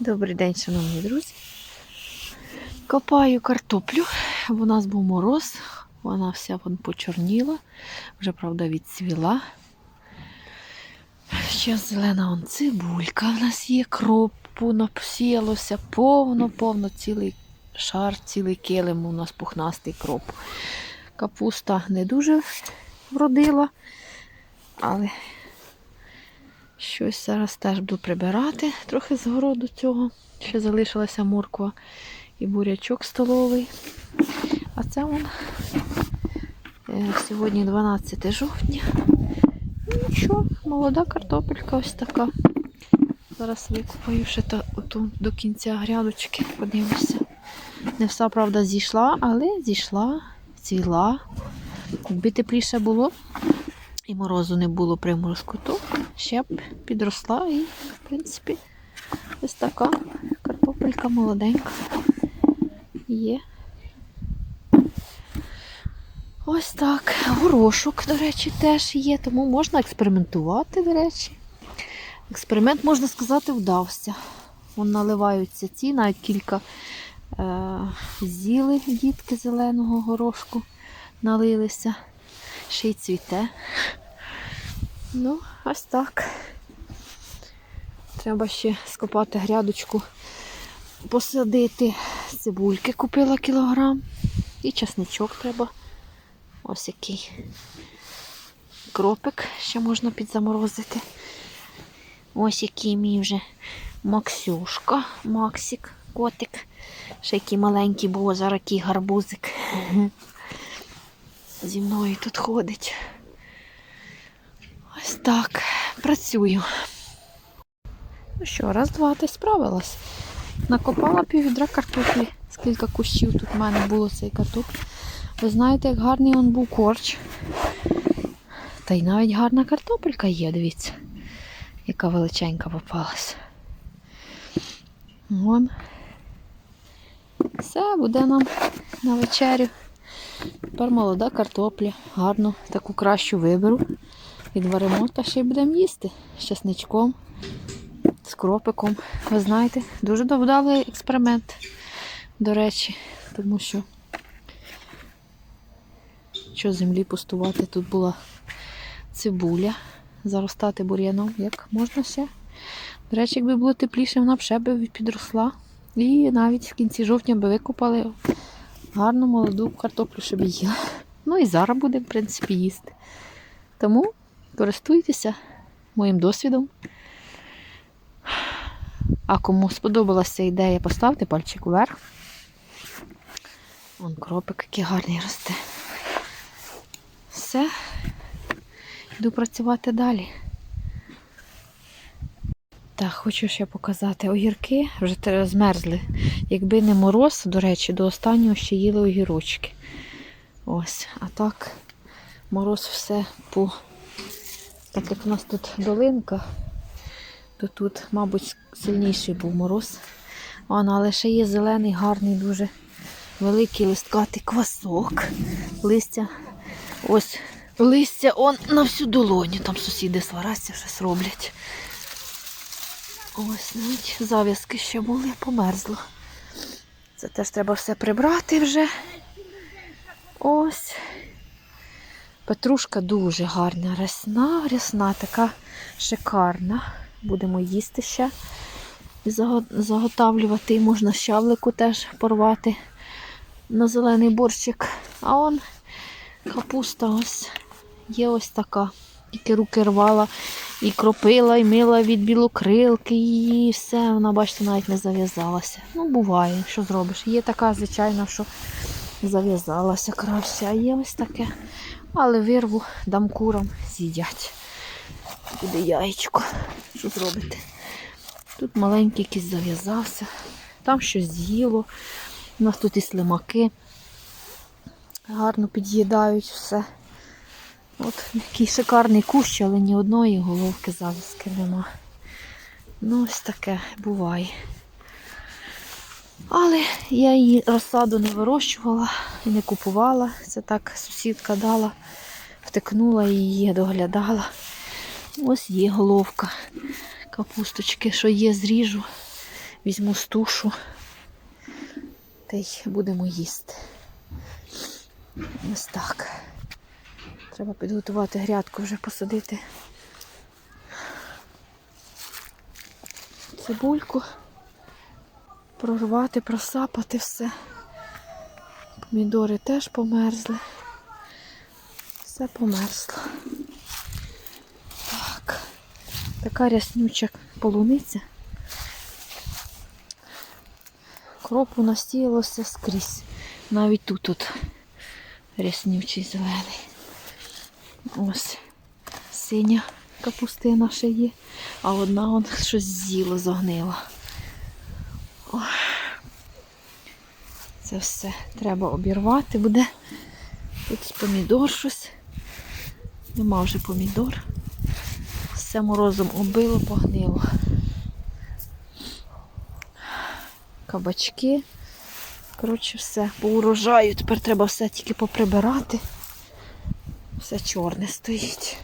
Добрий день, шановні друзі. Копаю картоплю. бо У нас був мороз, вона вся вон почорніла, вже, правда, відцвіла. Ще зелена он цибулька в нас є, кропу напсіялося повно-повно цілий шар, цілий килим у нас пухнастий кроп. Капуста не дуже вродила, але щось зараз теж буду прибирати трохи з городу цього. Ще залишилася морква і бурячок столовий. А це вон е, сьогодні 12 жовтня. Нічого, молода картопелька ось така. Зараз викупаю ще та, оту до кінця грядочки, подивимося. Не вся, правда, зійшла, але зійшла, ціла. Якби тепліше було і морозу не було приморозку, то ще б підросла і, в принципі, ось така картопелька молоденька є. Ось так. Горошок, до речі, теж є, тому можна експериментувати, до речі. Експеримент, можна сказати, вдався. Вон наливаються ці, навіть кілька е, з'їли дітки зеленого горошку, налилися, ще й цвіте. Ну, ось так. Треба ще скопати грядочку, посадити цибульки, купила кілограм. І часничок треба. Ось який кропик ще можна підзаморозити. Ось який мій вже Максюшка, Максик, котик. Ще який маленький був, який гарбузик. Зі мною тут ходить. Ось так. Працюю. Ну що, раз, два, ти справилась. Накопала піввідра картоплі. Скільки кущів тут в мене було цей картоплі. Ви знаєте, як гарний він був корч. Та й навіть гарна картопелька є, дивіться, яка величенька попалась. Вон. Все, буде нам на вечерю. Тепер молода картопля. Гарну, таку кращу виберу. Відваримо та ще й будемо їсти з часничком, з кропиком. Ви знаєте, дуже вдалий експеримент, до речі, тому що що землі пустувати. Тут була цибуля, заростати бур'яном, як можна ще. До речі, якби було тепліше, вона б ще б підросла. І навіть в кінці жовтня би викопали гарну молоду картоплю, щоб їла. Ну і зараз буде, в принципі, їсти. Тому користуйтеся моїм досвідом. А кому сподобалася ідея, поставте пальчик вверх. Вон кропик, який гарний росте. Все, йду працювати далі. Так, хочу ще показати огірки, вже змерзли. Якби не мороз, до речі, до останнього ще їли огірочки. Ось, а так мороз все по. Так як у нас тут долинка, то тут, мабуть, сильніший був мороз. Вон, але ще є зелений, гарний, дуже великий листкатий квасок. Листя Ось листя он на всю долоню. Там сусіди свараться, щось роблять. Ось навіть зав'язки ще були, померзло. Це теж треба все прибрати вже. Ось. Петрушка дуже гарна, рясна, рясна, така шикарна. Будемо їсти ще і заготавлювати. Можна щавлику теж порвати на зелений борщик. А он Капуста ось є ось така. Тільки руки рвала, і кропила, і мила від білокрилки, і все, вона, бачите, навіть не зав'язалася. Ну, буває, що зробиш. Є така, звичайно, що зав'язалася краще, а є ось таке. Але вирву дам курам, з'їдять. Буде яєчко. Що зробити? Тут маленький якийсь зав'язався, там щось з'їло. У нас тут і слимаки. Гарно під'їдають все. От який шикарний кущ, але ні одної головки завязки нема. Ну, ось таке буває. Але я її розсаду не вирощувала і не купувала. Це так сусідка дала, втикнула її доглядала. Ось є головка капусточки, що є, зріжу візьму стушу та й будемо їсти. Ось так. Треба підготувати грядку, вже посадити цибульку, прорвати, просапати все. Помідори теж померзли. Все померзло. Так. Така ряснюча полуниця. Кропу насіялося скрізь. Навіть тут тут ряснючий зелений. Ось синя капустина ще є, а одна он щось з'їло, загнила. Ой. Це все треба обірвати буде. Тут помідор щось. Нема вже помідор. Все морозом обило, погнило. Кабачки. Коротше, все по урожаю. Тепер треба все тільки поприбирати. Все чорне стоїть.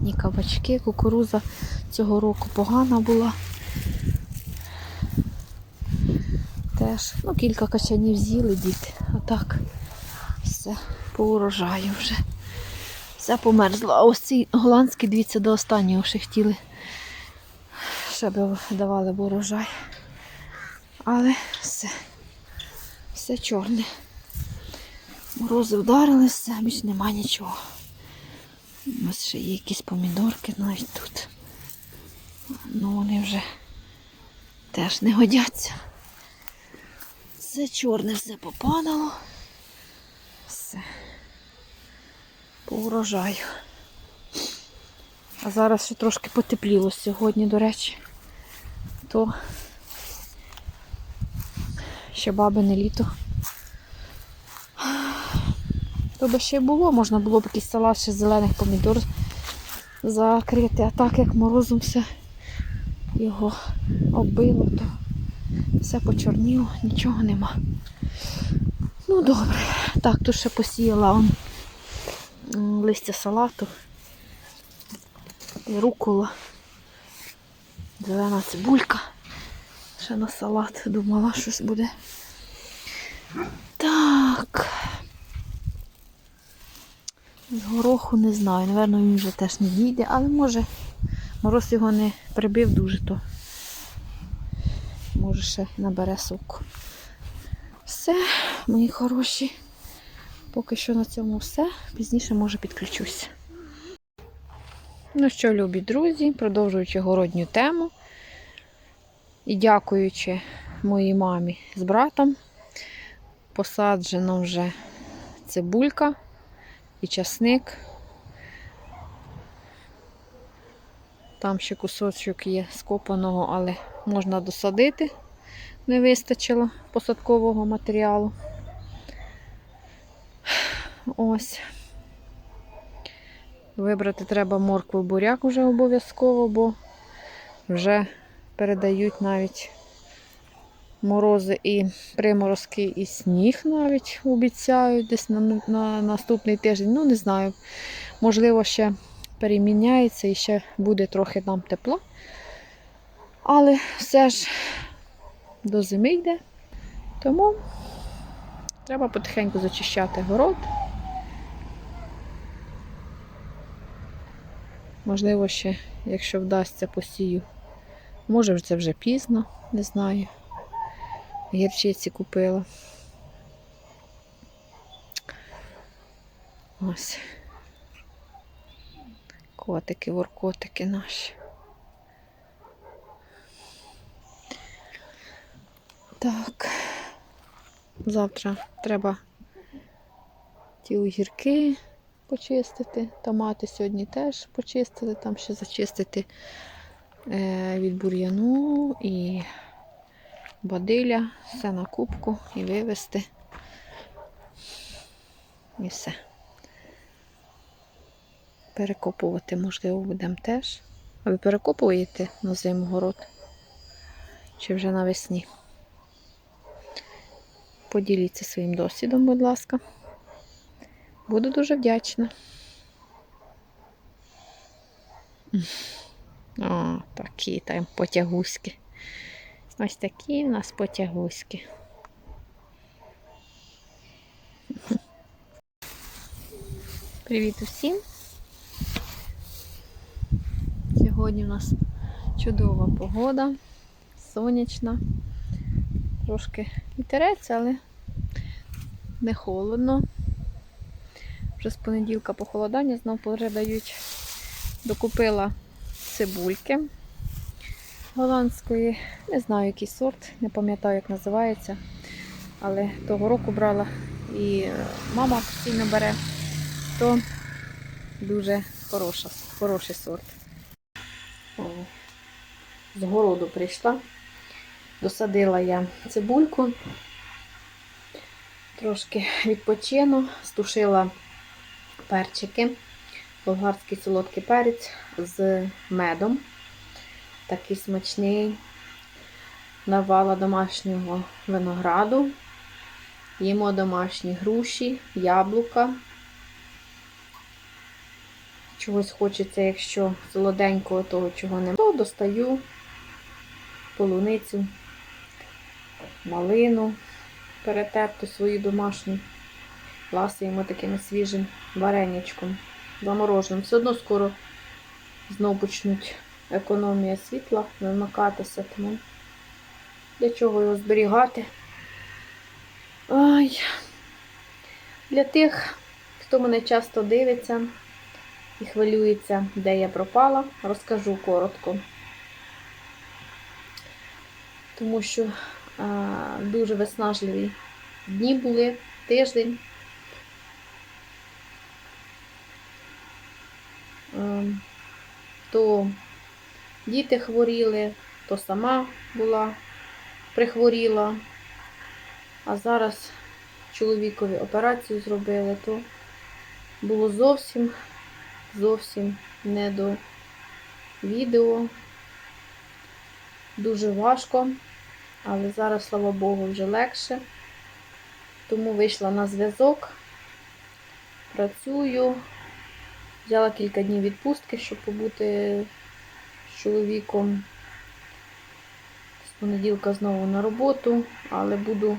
Ні кабачки, кукуруза цього року погана була. Теж, ну, кілька качанів з'їли діти. А так все по урожаю вже. Все померзло. А ось ці голландські, дивіться, до останнього ще хотіли, щоб давали б урожай. Але все, все чорне. Морози вдарили, все, більш нема нічого. Ось ще є якісь помідорки навіть тут. Ну вони вже теж не годяться. Все чорне, все попадало. Все. По урожаю. А зараз ще трошки потепліло сьогодні, до речі. То ще бабине літо. То би ще було, можна було б якийсь салат ще зелених помідор закрити, а так як морозом все його оббило, то все почорніло, нічого нема. Ну добре. Так, тут ще посіяла он, листя салату, і рукола, зелена цибулька. Ще на салат думала, щось буде. Так. З гороху не знаю. Напевно, він вже теж не дійде, але може мороз його не прибив дуже, то може ще набере соку. Все, мої хороші. Поки що на цьому все. Пізніше може підключуся. Ну що, любі друзі, продовжуючи городню тему. І дякуючи моїй мамі з братом, посаджена вже цибулька і часник. Там ще кусочок є скопаного, але можна досадити. Не вистачило посадкового матеріалу. Ось. Вибрати треба моркву буряк вже обов'язково, бо вже передають навіть морози і приморозки, і сніг навіть обіцяють десь на, на наступний тиждень. Ну, не знаю. Можливо, ще переміняється і ще буде трохи нам тепло. Але все ж до зими йде. Тому треба потихеньку зачищати город. Можливо, ще, якщо вдасться посію. Може, це вже пізно, не знаю. Гірчиці купила. Ось. Котики, воркотики наші. Так. Завтра треба ті огірки почистити. Томати сьогодні теж почистили, там ще зачистити е, від бур'яну і бадиля, все на кубку і вивезти. І все. Перекопувати, можливо, будемо теж. А ви перекопуєте на зиму город? Чи вже навесні? Поділіться своїм досвідом, будь ласка. Буду дуже вдячна. О, такі там потягуськи. Ось такі в нас потягуськи. Привіт усім! Сьогодні у нас чудова погода, сонячна, трошки вітерець, але не холодно. Вже з понеділка похолодання знов передають. Докупила цибульки голландської. Не знаю, який сорт, не пам'ятаю, як називається. Але того року брала і е, мама постійно бере, то дуже хороша, хороший сорт. О, з городу прийшла. Досадила я цибульку, трошки відпочину, стушила перчики, болгарський солодкий перець з медом. Такий смачний. Навала домашнього винограду. Їмо домашні груші, яблука. Чогось хочеться, якщо солоденького того, чого немає, то достаю полуницю, малину, перетерту свою домашню, ласуємо таким свіжим вареничком, замороженим. Все одно скоро знову почнуть економія світла вимикатися, тому для чого його зберігати? Ай. Для тих, хто мене часто дивиться і хвилюється, де я пропала, розкажу коротко. Тому що дуже виснажливі дні були, тиждень. То діти хворіли, то сама була, прихворіла. А зараз чоловікові операцію зробили, то було зовсім, зовсім не до відео. Дуже важко, але зараз, слава Богу, вже легше. Тому вийшла на зв'язок, працюю. Взяла кілька днів відпустки, щоб побути з чоловіком. З понеділка знову на роботу, але буду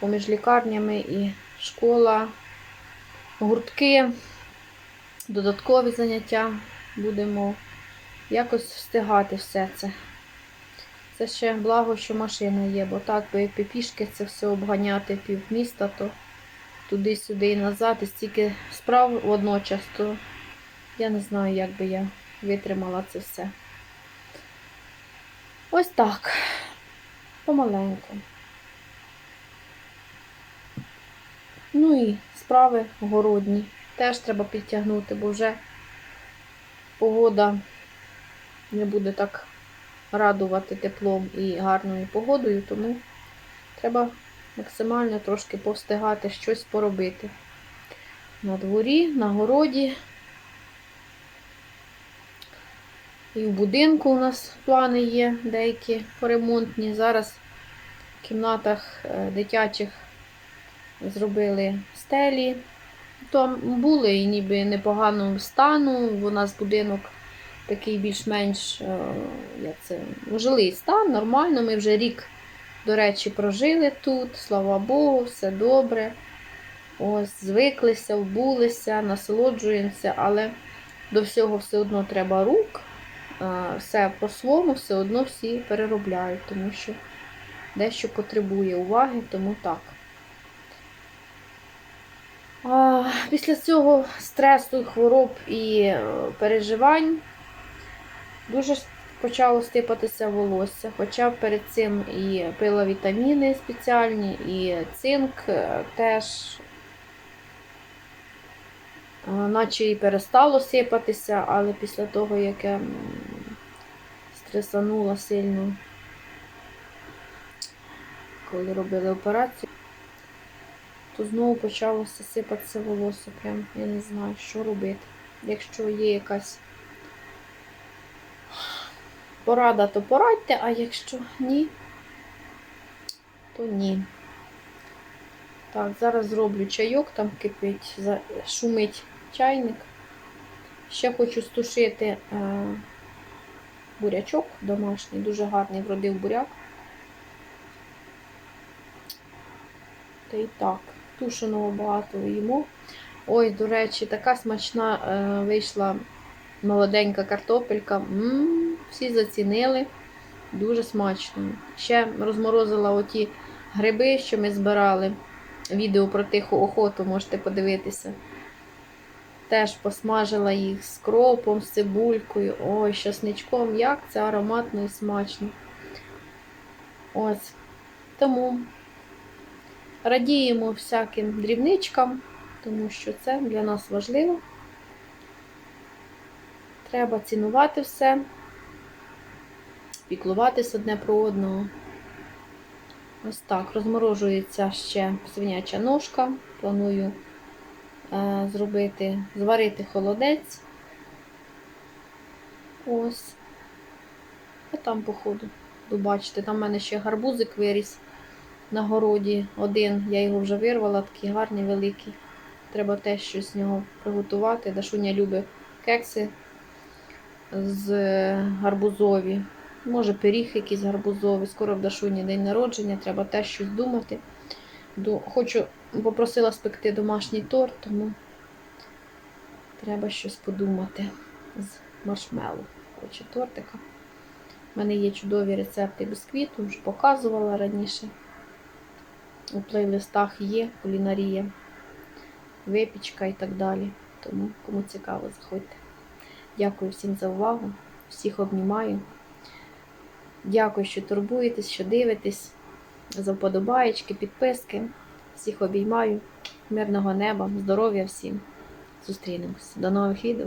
поміж лікарнями і школа, гуртки, додаткові заняття. Будемо якось встигати все це. Це ще благо, що машина є, бо так би пішки це все обганяти пів міста, то туди-сюди і назад, і стільки справ водночас, то я не знаю, як би я витримала це все. Ось так. Помаленьку. Ну і справи городні. Теж треба підтягнути, бо вже погода не буде так радувати теплом і гарною погодою, тому треба максимально трошки повстигати щось поробити. На дворі, на городі. І в будинку у нас плани є деякі поремонтні. Зараз в кімнатах е, дитячих зробили стелі. Там були і ніби непоганого стану. У нас будинок такий більш-менш е, як це, жилий стан, нормально. Ми вже рік, до речі, прожили тут, слава Богу, все добре. Ось, звиклися, вбулися, насолоджуємося, але до всього все одно треба рук. Е, Все по-своєму, все одно всі переробляють, тому що дещо потребує уваги, тому так. Після цього стресу, хвороб і е, переживань дуже почало стипатися волосся. Хоча перед цим і пила вітаміни спеціальні, і цинк е, теж, е, наче і перестало сипатися, але після того, як я стресанула сильно, коли робили операцію, то знову почалося сипатися волосся. Прям я не знаю, що робити. Якщо є якась порада, то порадьте, а якщо ні, то ні. Так, зараз зроблю чайок, там кипить, шумить чайник. Ще хочу стушити е, бурячок домашній, дуже гарний вродив буряк. Та й так, тушеного багато їмо. Ой, до речі, така смачна е, вийшла молоденька картопелька. м всі зацінили. Дуже смачно. Ще розморозила оті гриби, що ми збирали. Відео про тиху охоту можете подивитися. Теж посмажила їх з кропом, з цибулькою, ой, з часничком. Як це ароматно і смачно. Ось. Тому радіємо всяким дрібничкам, тому що це для нас важливо. Треба цінувати все, піклуватись одне про одного. Ось так, розморожується ще свиняча ножка. Планую е, зробити, зварити холодець. Ось. А там, походу, бачите, там в мене ще гарбузик виріс на городі. Один, я його вже вирвала, такий гарний, великий. Треба теж щось з нього приготувати. Дашуня любить кекси з гарбузові. Може, пиріг якийсь гарбузовий. Скоро в Дашуні день народження, треба теж щось думати. Ду- Хочу, попросила спекти домашній торт, тому треба щось подумати з маршмеллоу. Хоче тортика. У мене є чудові рецепти бісквіту, вже показувала раніше. У плейлистах є кулінарія, випічка і так далі. Тому, кому цікаво, заходьте. Дякую всім за увагу. Всіх обнімаю. Дякую, що турбуєтесь, що дивитесь. За вподобаєчки, підписки. Всіх обіймаю. Мирного неба, здоров'я всім. Зустрінемось. До нових відео.